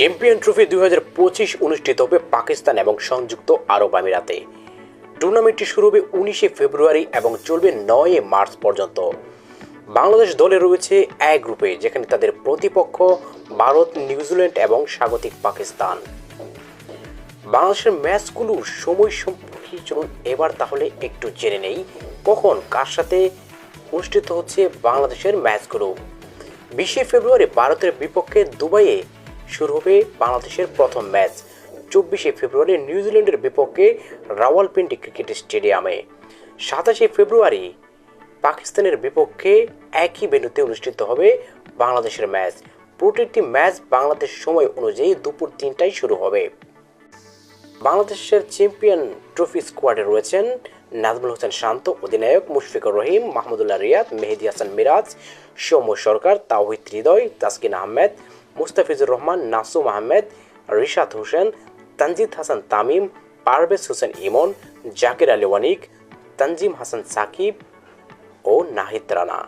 Champion trophy দুই হাজার পঁচিশ অনুষ্ঠিত হবে পাকিস্তান এবং সংযুক্ত আরব আমিরাতে। টুর্নামেন্টটি শুরু হবে উনিশে ফেব্রুয়ারি এবং চলবে নয় মার্চ পর্যন্ত। বাংলাদেশ দলে রয়েছে এক গ্রুপে, যেখানে তাদের প্রতিপক্ষ ভারত, নিউজিল্যান্ড এবং স্বাগতিক পাকিস্তান। বাংলাদেশের ম্যাচগুলোর সময় সম্পর্কে চলুন এবার তাহলে একটু জেনে নেই, কখন, কার সাথে অনুষ্ঠিত হচ্ছে বাংলাদেশের ম্যাচগুলো? বিশে ফেব্রুয়ারি ভারতের বিপক্ষে দুবাইয়ে শুরু হবে বাংলাদেশের প্রথম ম্যাচ। চব্বিশে ফেব্রুয়ারি নিউজিল্যান্ডের বিপক্ষে রাওয়ালপিন্ডি ক্রিকেট স্টেডিয়ামে। সাতাশে ফেব্রুয়ারি পাকিস্তানের বিপক্ষে একই ভেন্যুতে অনুষ্ঠিত হবে বাংলাদেশের ম্যাচ। প্রতিটি ম্যাচ বাংলাদেশ সময় অনুযায়ী দুপুর তিনটায় শুরু হবে। বাংলাদেশের চ্যাম্পিয়ন ট্রফি স্কোয়াডে রয়েছেন নাজমুল হোসেন শান্ত, অধিনায়ক মুশফিকুর রহিম, মাহমুদুল্লাহ রিয়াদ, মেহেদি হাসান মিরাজ, সৌম্য সরকার, তাওহিদ হৃদয়, তাসকিন আহমেদ মুস্তাফিজুর রহমান, নাসুম আহমেদ, রিশাদ হোসেন, তানজিদ হাসান তামিম, পারভেজ হোসেন ইমন, জাকির আলী ওয়ানিক, তানজিম হাসান সাকিব ও নাহিদ রানা।